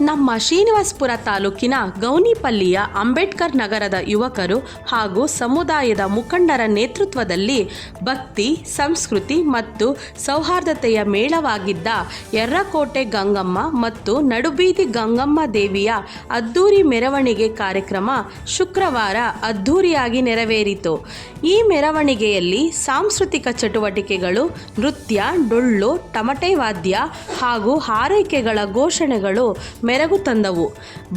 ನಮ್ಮ ಶ್ರೀನಿವಾಸ್ಪುರ ತಾಲೂಕಿನ ಗೌನಿಪಲ್ಲಿಯ ಅಂಬೇಡ್ಕರ್ ನಗರದ ಯುವಕರು ಹಾಗೂ ಸಮುದಾಯದ ಮುಖಂಡರ ನೇತೃತ್ವದಲ್ಲಿ ಭಕ್ತಿ, ಸಂಸ್ಕೃತಿ ಮತ್ತು ಸೌಹಾರ್ದತೆಯ ಮೇಳವಾಗಿದ್ದ ಎರ್ರಕೋಟೆ ಗಂಗಮ್ಮ ಮತ್ತು ನಡುಬೀದಿ ಗಂಗಮ್ಮ ದೇವಿಯ ಅದ್ದೂರಿ ಮೆರವಣಿಗೆ ಕಾರ್ಯಕ್ರಮ ಶುಕ್ರವಾರ ಅದ್ಧೂರಿಯಾಗಿ ನೆರವೇರಿತು. ಈ ಮೆರವಣಿಗೆಯಲ್ಲಿ ಸಾಂಸ್ಕೃತಿಕ ಚಟುವಟಿಕೆಗಳು, ನೃತ್ಯ, ಡೊಳ್ಳು, ಟಮಟೆ ವಾದ್ಯ ಹಾಗೂ ಹಾರೈಕೆಗಳ ಘೋಷಣೆಗಳು ಮೆರಗು ತಂದವು.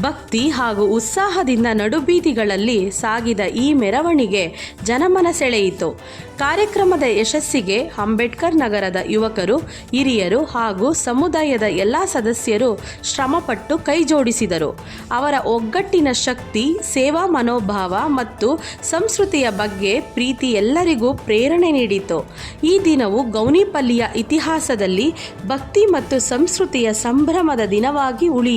ಭಕ್ತಿ ಹಾಗೂ ಉತ್ಸಾಹದಿಂದ ನಡುಬೀದಿಗಳಲ್ಲಿ ಸಾಗಿದ ಈ ಮೆರವಣಿಗೆ ಜನಮನ ಸೆಳೆಯಿತು ಕಾರ್ಯಕ್ರಮದ ಯಶಸ್ಸಿಗೆ ಅಂಬೇಡ್ಕರ್ ನಗರದ ಯುವಕರು, ಹಿರಿಯರು ಹಾಗೂ ಸಮುದಾಯದ ಎಲ್ಲ ಸದಸ್ಯರು ಶ್ರಮಪಟ್ಟು ಕೈಜೋಡಿಸಿದರು. ಅವರ ಒಗ್ಗಟ್ಟಿನ ಶಕ್ತಿ, ಸೇವಾ ಮನೋಭಾವ ಮತ್ತು ಸಂಸ್ಕೃತಿಯ ಬಗ್ಗೆ ಪ್ರೀತಿ ಎಲ್ಲರಿಗೂ ಪ್ರೇರಣೆ ನೀಡಿತು. ಈ ದಿನವು ಗೌನಿಪಲ್ಲಿಯ ಇತಿಹಾಸದಲ್ಲಿ ಭಕ್ತಿ ಮತ್ತು ಸಂಸ್ಕೃತಿಯ ಸಂಭ್ರಮದ ದಿನವಾಗಿ ಉಳಿಯಿತು.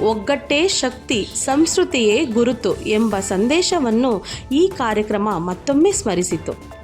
ಒಗ್ಗಟ್ಟೇ ಶಕ್ತಿ ಸಂಸ್ಕೃತಿಯೇ ಗುರುತು ಎಂಬ ಸಂದೇಶವನ್ನು ಈ ಕಾರ್ಯಕ್ರಮ ಮತ್ತೊಮ್ಮೆ ಸ್ಮರಿಸಿತು.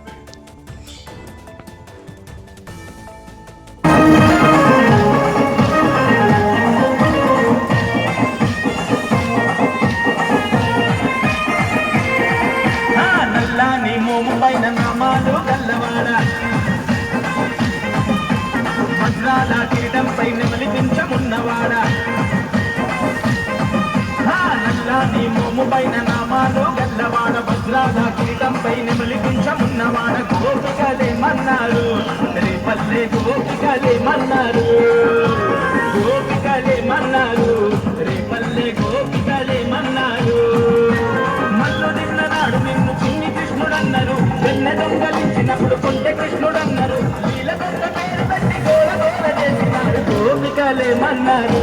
పైన నామాలు గల్లవాడ వజ్రాల కిరీటం పైన మలిపించమున్నవాడ గోపికలే మన్నారు. రేపల్లె గోపికలే మన్నారు. గోపికలే మన్నారు. రేపల్లె గోపికలే మన్నారు. మల్లు నిన్న నాడు నిన్ను చిన్ని కృష్ణుడన్నారు. వెన్న దొంగలించినప్పుడు కొంటె కృష్ణుడన్నారు. నీల దొంగ పేరు పెట్టి గోల గోల గోపికలేమన్నారు